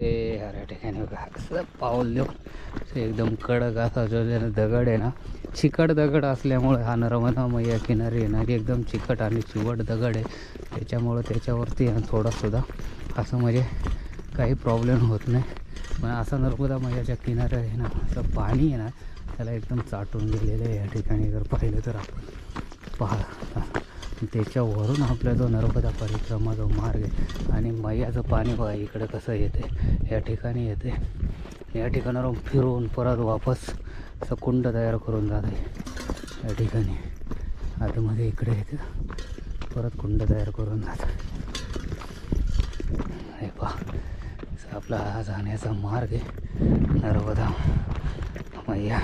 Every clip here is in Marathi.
ते अरे या ठिकाणी बघा. असं पाऊल देऊन एकदम कडक असा जो दगड आहे ना चिकट दगड असल्यामुळे हा नर्मदा मैया किनारी येणारी एकदम चिकट आणि चिवट दगड आहे. त्याच्यामुळं त्याच्यावरती आहे ना थोडासुद्धा असं म्हणजे काही प्रॉब्लेम होत नाही. पण असा नर्मदा मैयाच्या किनाऱ्या आहे ना असं पाणी आहे ना त्याला एकदम चाटून गेलेलं आहे या ठिकाणी. जर पाहिलं तर आपण. पहा. त्याच्यावरून आपला जो नर्मदा परिक्रमा जो मार्ग आहे आणि मैयाचं पाणी बघा इकडं कसं येते या ठिकाणी येते. या ठिकाणावरून फिरून परत वापस असं कुंड तयार करून जाते. या ठिकाणी. आतमध्ये इकडे येते. परत कुंड तयार करून जातं. हे पहा. आपला हा जाण्याचा मार्ग आहे. नर्मदा मैया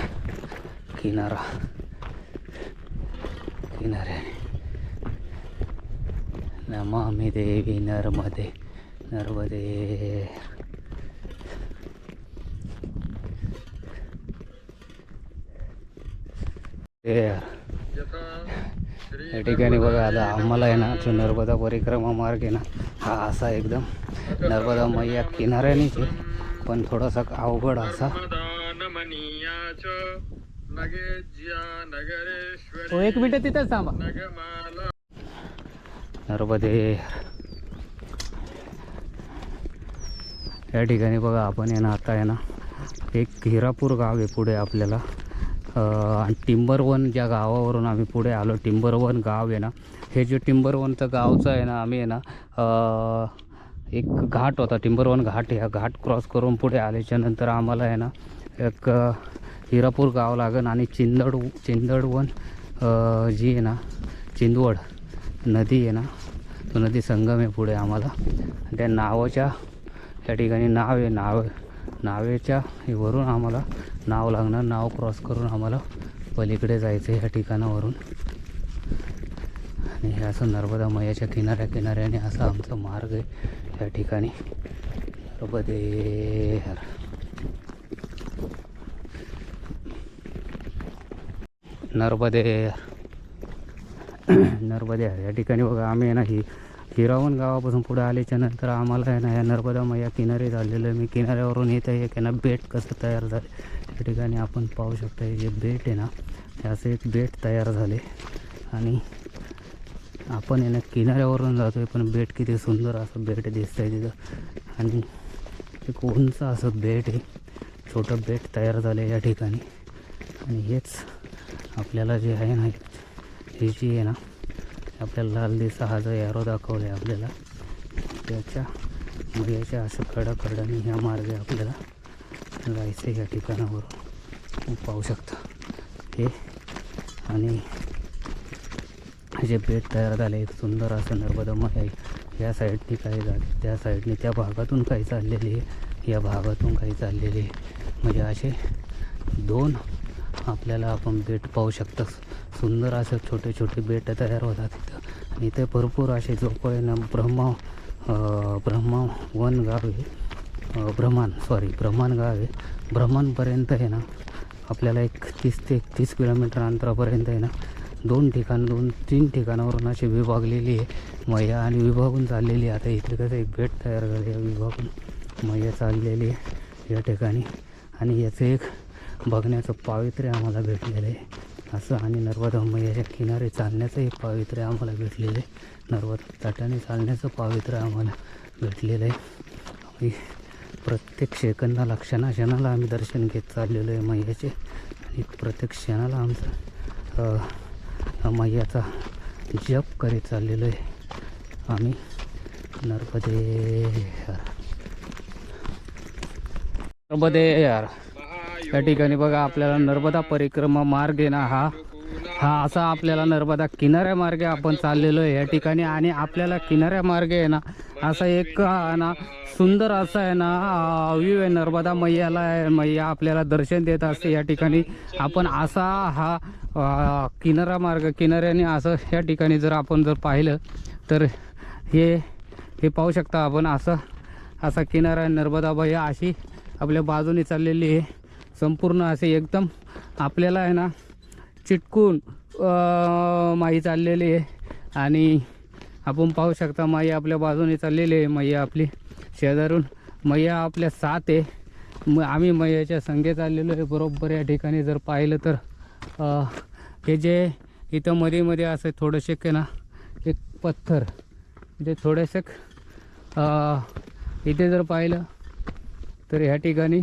किनारा. किनाऱ्याने. नमामि देवी नर्मदे नर्मदे। ते यार. या ठिकाणी बघा आता आम्हाला आहे ना जो नर्मदा परिक्रमा मार्ग आहे ना हा असा एकदम नर्मदा मैया किनाऱ्यानेच आहे. पण थोडासा अवघड असा. तो एक मिनिट तिथंच थांबा. नर्मदे. या ठिकाणी बघा आपण आहे ना आता आहे ना एक हिरापूर गाव आहे पुढे आपल्याला. आणि टिंबरवन ज्या गावावरून आम्ही पुढे आलो टिंबरवन गाव आहे ना हे जे टिंबरवनचं गावचं आहे ना आम्ही आहे ना एक घाट होता टिंबरवन घाट ह्या घाट क्रॉस करून पुढे आल्याच्यानंतर आम्हाला आहे ना एक हिरापूर गाव लागेल आणि चिंदड चिंदडवन जी आहे ना चिंदवड नदी आहे ना तो नदी संगम आहे पुढे आम्हाला. त्या नावाच्या त्या ठिकाणी नाव आहे नाव नावेच्या वरून आम्हाला नाव लागणार नाव क्रॉस करून आम्हाला पलीकडे जायचं आहे ह्या ठिकाणावरून. आणि हे असं नर्मदा मैयाच्या किनाऱ्या किनाऱ्याने असा आमचा मार्ग आहे या ठिकाणी. नर्मदे नर्मदे नर्मदे या ठिकाणी बघा आम्ही आहे ना ही हिरावण गावापासून पुढे आल्याच्यानंतर आम्हाला आहे ना या नर्मदा मैया किनारी झालेलं आहे. मी किनाऱ्यावरून येत आहे एक ना बेट कसं तयार झालं त्या ठिकाणी आपण पाहू शकतो हे जे बेट आहे ना हे असं एक बेट तयार झाले. आणि आपण आहे ना किनाऱ्यावरून जातो आहे पण बेट किती सुंदर असं बेट दिसतं आहे तिथं. आणि एक उंच असं बेट आहे. छोटं बेट तयार झालं आहे या ठिकाणी. आणि हेच आपल्याला जे आहे ना हे जी आहे ना आपल्याला लाल दिसा हा जो एरो दाखवला आहे आपल्याला त्याच्या याच्या असं कडा ह्या मार्गे आपल्याला जायचं आहे या ठिकाणावरून. पाहू शकता. हे आणि जे बेट तयार झाले एक सुंदर असं नर्मदामय आहे. या साईडनी काही झाले त्या साईडने त्या भागातून काही चाललेली आहे? या भागातून काही चाललेली आहे? म्हणजे असे दोन आपल्याला आपण बेट पाहू शकतो. सुंदर असं छोटे छोटे बेट तयार होतात तिथं. आणि इथे भरपूर असे झोपं आहे ना ब्रह्मा ब्रह्मा वन गाव आहे. ब्रह्मान सॉरी ब्रह्मान गाव आहे. ब्रह्मांपर्यंत आहे ना आपल्याला एक तीस ते एकतीस किलोमीटर अंतरापर्यंत आहे ना दोन ठिकाण दोन तीन ठिकाणावरून अशी विभागलेली आहे. मैया आणि विभागून चाललेली आहे. आता इथे कसं एक बेट तयार झाली आहे विभागून मैया चाललेली आहे या ठिकाणी. आणि याचं एक बघण्याचं पावित्र्य आम्हाला भेटलेलं आहे. असं आणि नर्मदा मैयाच्या किनारे चालण्याचं एक पावित्र्य आम्हाला भेटलेलं आहे. नर्मदा तटाने चालण्याचं पावित्र्य आम्हाला भेटलेलं आहे. प्रत्येक सेकंदाला क्षणाक्षणाला आम्ही दर्शन घेत चाललेलो आहे मैयाचे. आणि प्रत्येक क्षणाला आमचं मैयाचा जप करीत चाललेलो आहे. आम्ही नर्मदे नर्मदे यार या ठिकाणी बघा आपल्याला नर्मदा परिक्रमा मार्ग आहे ना हा. हा असा आपल्याला नर्मदा किनाऱ्या मार्गे आपण चाललेलो आहे या ठिकाणी. आणि आपल्याला किनाऱ्या मार्गे आहे ना असा एक ना सुंदर असा आहे ना व्ह्यू आहे नर्मदा मैयाला आहे. मैया आपल्याला दर्शन देत असते या ठिकाणी. आपण असा हा किनारा मार्ग किनाऱ्याने असं या ठिकाणी जर आपण जर पाहिलं तर हे हे पाहू शकता आपण असं असा किनारा नर्मदा मैया अशी आपल्या बाजूने चाललेली आहे. संपूर्ण असे एकदम आपल्याला आहे ना चिटकून माही माई चाललेली आहे. आणि आपण पाहू शकता माई आपल्या बाजूने चाललेली आहे. मैया आपली शेजारून मैया आपल्या सात आहे. मग आम्ही मैयाच्या संगेत आलेलो आहे. बरोबर या ठिकाणी जर पाहिलं तर हे जे इथं मध्ये मध्ये असं थोडंसे के ना एक पत्थर. म्हणजे थोडेसे इथे जर पाहिलं तर ह्या ठिकाणी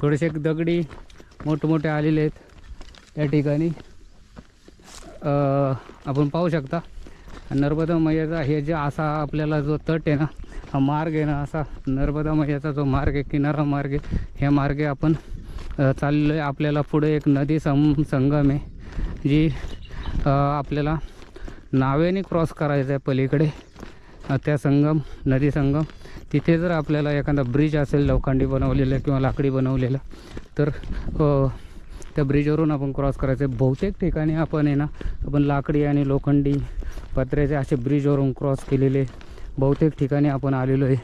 थोडेसे दगडी मोठमोठे आलेले आहेत या ठिकाणी. आपण पाहू शकता. नर्मदा मैयाचा हे जे असा आपल्याला जो तट आहे ना हा मार्ग आहे ना असा नर्मदा मैयाचा जो मार्ग आहे किनारा मार्ग आहे ह्या मार्गे आपण अ, चाललो आहे. आपल्याला पुढे एक नदी सम संगम आहे जी आपल्याला नावेने क्रॉस करायचं आहे पलीकडे. त्या संगम नदी संगम. तिथे जर आपल्याला एखादा ब्रिज असेल लोखंडी बनवलेलं किंवा लाकडी बनवलेलं तर त्या ब्रिजवरून आपण क्रॉस करायचं. आहे बहुतेक ठिकाणी आपण आहे ना आपण लाकडी आणि लोखंडी पत्र्याचे असे ब्रिजवरून क्रॉस केलेले. बहुतेक ठिकाणी आपण आलेलो आहे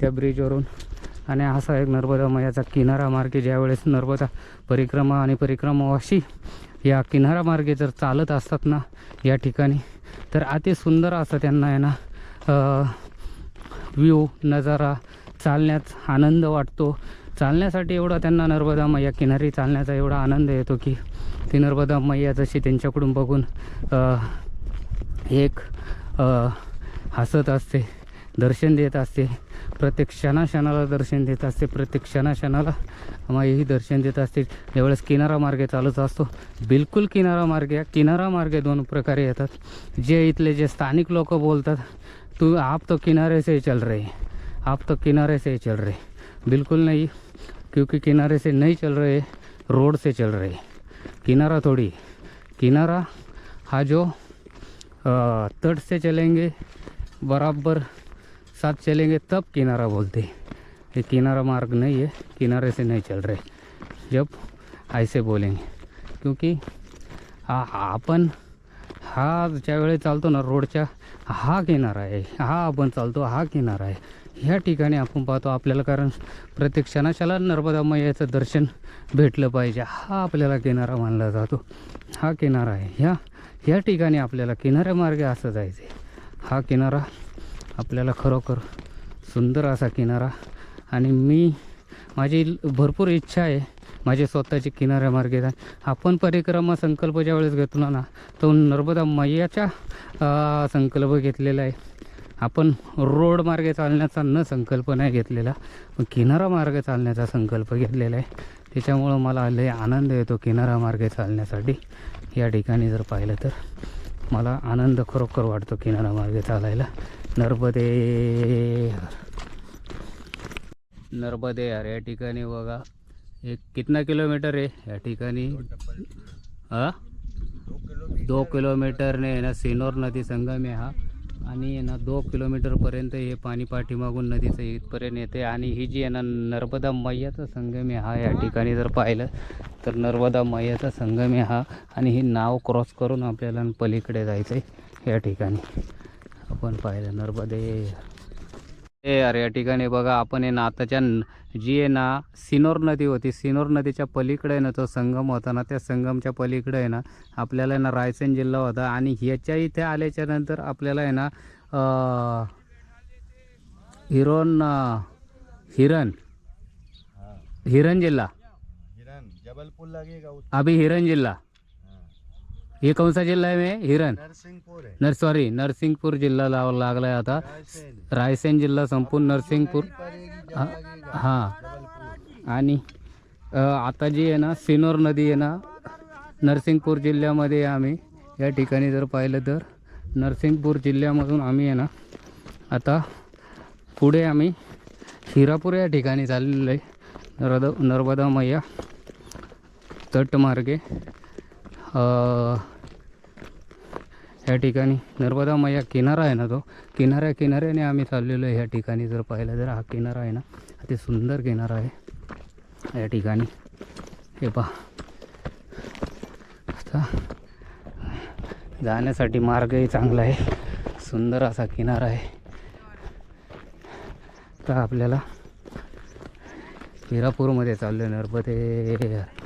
त्या ब्रिजवरून आणि असा एक नर्मदा मयाचा किनारा मार्गे ज्यावेळेस नर्मदा परिक्रमा आणि परिक्रमावाशी या किनारा मार्गे जर चालत असतात ना या ठिकाणी तर अति सुंदर असं त्यांना आहे ना व्ह्यू नजारा चालण्यात आनंद वाटतो. चालण्यासाठी एवढा त्यांना नर्मदा मैया किनारी चालण्याचा एवढा आनंद येतो की ती नर्मदा मैया जशी त्यांच्याकडून बघून एक हसत असते दर्शन देत असते. प्रत्येक क्षणाक्षणाला दर्शन देत असते प्रत्येक क्षणाक्षणाला माईही दर्शन देत असते. ज्यावेळेस किनारा मार्गे चालत असतो. बिलकुल किनारा मार्गे किनारा मार्गे दोन प्रकारे येतात. जे इथले जे स्थानिक लोक बोलतात तू आप तो किनारे से ही चल रहे हैं। आप तो किनारे से ही चल रहे बिल्कुल नहीं, क्योंकि किनारे से नहीं चल रहे, रोड से चल रहे किनारा थोड़ी, किनारा, हा जो तट से चलेंगे, बराबर साथ चलेंगे, तब किनारा बोलते। ये किनारा मार्ग नहीं है, किनारे से नहीं चल रहे। जब ऐसे बोलेंगे, क्योंकि हा ज्यावेळी चालतो ना रोडच्या हा किनारा आहे. हा आपण चालतो हा किनारा आहे. ह्या ठिकाणी आपण पाहतो आपल्याला कारण प्रत्येक क्षणाशाला नर्मदा मैयाचं दर्शन भेटलं पाहिजे. हा आपल्याला किनारा मानला जातो. हा किनारा आहे. ह्या ह्या ठिकाणी आपल्याला किनाऱ्यामार्गे असं जायचं आहे हा किनारा आपल्याला खरोखर सुंदर असा किनारा. आणि मी माझी भरपूर इच्छा आहे माझी स्वतःची किनाऱ्यामार्गे आहे आपण परिक्रमा संकल्प ज्यावेळेस घेतो ना तो नर्मदा मैयाचा संकल्प घेतलेला आहे. आपण रोड मार्गे चालण्याचा न संकल्प नाही घेतलेला पण किनारा मार्गे चालण्याचा संकल्प घेतलेला आहे. त्याच्यामुळं मला लय आनंद येतो किनारा मार्गे चालण्यासाठी. या ठिकाणी जर पाहिलं तर मला आनंद खरोखर वाटतो किनारा मार्गे चालायला. नर्मदे नर्मदे यार या ठिकाणी बघा. एक कितना किलोमीटर आहे या ठिकाणी? हा? दो किलोमीटरने आहे ना सिनोर नदी संगम आहे हा. आणि आहे ना दो किलोमीटरपर्यंत हे पाणी पाठीमागून नदीचं इथपर्यंत येते. आणि ही जी आहे ना नर्मदा मैयाचा संगम आहे हा या ठिकाणी जर पाहिलं तर नर्मदा मैयाचा संगम आहे हा. आणि ही नाव क्रॉस करून आपल्याला पलीकडे जायचं आहे या ठिकाणी. आपण पाहिलं नर्मदे. यार या ठिकाणी बघा आपण आहे ना आताच्या जी आहे ना सिनोर नदी होती सिनोर नदीच्या पलीकडे आहे ना तो संगम होता ना त्या संगमच्या पलीकडे आहे ना आपल्याला आहे ना रायसेन जिल्हा होता आणि ह्याच्या इथे आल्याच्यानंतर आपल्याला आहे ना हिरोन अं, हिरन हिरन जिल्हा. हिरन जबलपुर अभी हिरन जिल्हा। ये कौन सा जिल्हा है में? हिरन नरसिंहपुर है नर सॉरी नरसिंगपूर जिल्हा लाव लागलाय आता. रायसेन. जिल्हा संपूर्ण नरसिंगपूर. हाँ हाँ. आणि आता जी आहे ना सिनोर नदी आहे ना नरसिंगपूर जिल्ह्यामध्ये आहे आम्ही या ठिकाणी जर पाहिलं तर नरसिंगपूर जिल्ह्यामधून आम्ही आहे ना आता पुढे आम्ही हिरापूर या ठिकाणी चाललेलो आहे नर्मदा नर्मदा मैया तटमार्गे. ह्या ठिकाणी नर्मदा मैया किनारा आहे ना तो. किनाऱ्या किनाऱ्याने आम्ही चाललेलो आहे. ह्या ठिकाणी जर पाहिलं तर हा किनारा आहे ना अति सुंदर किनारा आहे. या ठिकाणी. हे पहा. आता जाण्यासाठी मार्गही चांगला आहे. सुंदर असा किनारा आहे. तर आपल्याला हिरापूरमध्ये चाललो आहे नर्मदे.